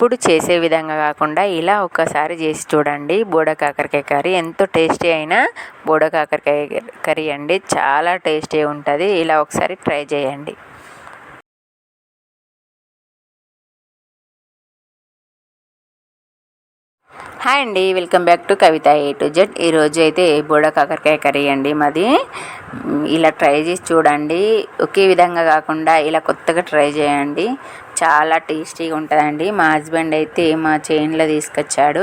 ఎప్పుడు చేసే విధంగా కాకుండా ఇలా ఒక్కసారి చేసి చూడండి. బోడ కాకరకాయ కర్రీ ఎంతో టేస్టీ అయిన బోడ కాకరకాయ కర్రీ అండి. చాలా టేస్టీ ఉంటుంది. ఇలా ఒకసారి ట్రై చేయండి. హాయ్ అండి welcome back to Kavitha A to Z ఈరోజు అయితే బోడ కాకరకాయ కర్రీ అండి మాది. ఇలా ట్రై చేసి చూడండి. ఒకే విధంగా కాకుండా ఇలా కొత్తగా ట్రై చేయండి. చాలా టేస్టీగా ఉంటుందండి. మా హస్బెండ్ అయితే మా చైన్లో తీసుకొచ్చాడు.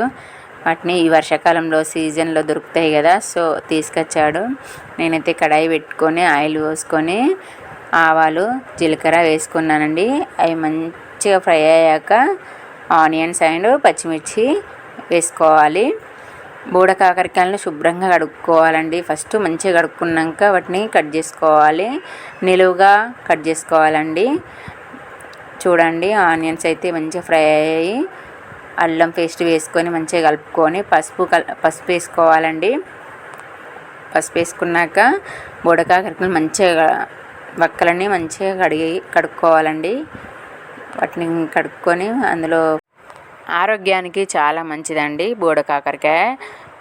వాటిని ఈ వర్షాకాలంలో సీజన్లో దొరుకుతాయి కదా సో తీసుకొచ్చాడు. నేనైతే కడాయి పెట్టుకొని ఆయిల్ పోసుకొని ఆవాలు జీలకర్ర వేసుకున్నానండి. అవి మంచిగా ఫ్రై అయ్యాక ఆనియన్స్ అండ్ పచ్చిమిర్చి వేసుకోవాలి. బూడ కాకరకాయలను శుభ్రంగా కడుక్కోవాలండి. ఫస్ట్ మంచిగా కడుక్కున్నాక వాటిని కట్ చేసుకోవాలి. నిలువుగా కట్ చేసుకోవాలండి. చూడండి ఆనియన్స్ అయితే మంచిగా ఫ్రై అయ్యాయి అల్లం పేస్ట్ వేసుకొని మంచిగా కలుపుకొని పసుపు కల్ పసుపు వేసుకోవాలండి. పసుపు వేసుకున్నాక బుడకాకరకలు మంచిగా వక్కలన్నీ మంచిగా కడిగి కడుక్కోవాలండి. వాటిని కడుక్కొని అందులో ఆరోగ్యానికి చాలా మంచిదండి బోడ కాకరకాయ.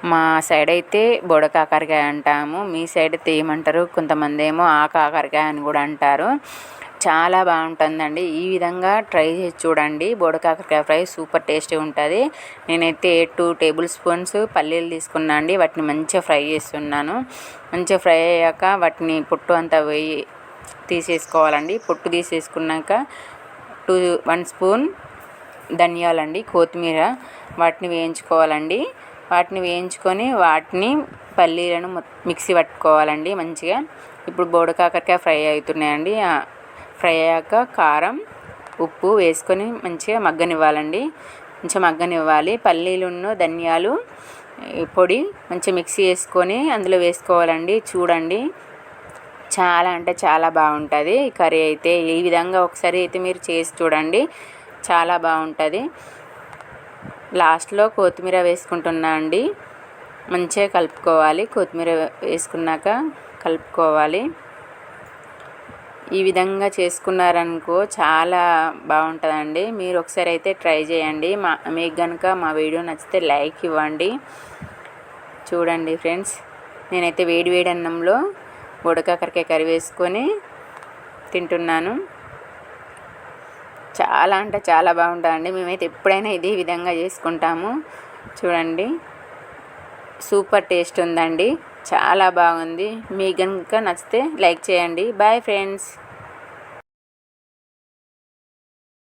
మా సైడ్ అయితే బోడ కాకరకాయ అంటాము. మీ సైడ్ అయితే ఏమంటారు? కొంతమంది ఏమో ఆ కాకరకాయ అని కూడా అంటారు. చాలా బాగుంటుందండి. ఈ విధంగా ట్రై చేసి చూడండి. బోడ కాకరకాయ ఫ్రై సూపర్ టేస్టీ ఉంటుంది. నేనైతే టూ టేబుల్ స్పూన్స్ పల్లీలు తీసుకున్నా అండి వాటిని మంచిగా ఫ్రై చేస్తున్నాను. మంచిగా ఫ్రై అయ్యాక వాటిని పొట్టు అంతా వేయి తీసేసుకోవాలండి. పొట్టు తీసేసుకున్నాక టూ వన్ స్పూన్ ధనియాలండి కొత్తిమీర వాటిని వేయించుకోవాలండి. వాటిని వేయించుకొని వాటిని పల్లీలను మిక్సీ పట్టుకోవాలండి మంచిగా. ఇప్పుడు బోడ కాకరకాయ ఫ్రై అవుతున్నాయండి. ఫ్రై అయ్యాక కారం ఉప్పు వేసుకొని మంచిగా మగ్గనివ్వాలండి. మంచిగా మగ్గనివ్వాలి. పల్లీలును ధనియాలు పొడి మంచిగా మిక్సీ వేసుకొని అందులో వేసుకోవాలండి. చూడండి. చాలా అంటే చాలా బాగుంటుంది. కర్రీ అయితే ఈ విధంగా ఒకసారి అయితే మీరు చేసి చూడండి. చాలా బాగుంటుంది. లాస్ట్లో కొత్తిమీర వేసుకుంటున్నా అండి. మంచిగా కలుపుకోవాలి. కొత్తిమీర వేసుకున్నాక కలుపుకోవాలి. ఈ విధంగా చేసుకున్నారనుకో చాలా బాగుంటుందండి. మీరు ఒకసారి అయితే ట్రై చేయండి. మా మీకు కనుక మా వీడియో నచ్చితే లైక్ ఇవ్వండి. చూడండి ఫ్రెండ్స్ నేనైతే వేడి వేడి అన్నంలో బుడకాకరకాయ కర్రీ వేసుకొని తింటున్నాను. చాలా అంటే చాలా బాగుంటుందండి. మేమైతే ఎప్పుడైనా ఇదే విధంగా చేసుకుంటాము. చూడండి. సూపర్ టేస్ట్ ఉందండి. చాలా బాగుంది. మీకు కనుక నచ్చితే లైక్ చేయండి. Bye friends.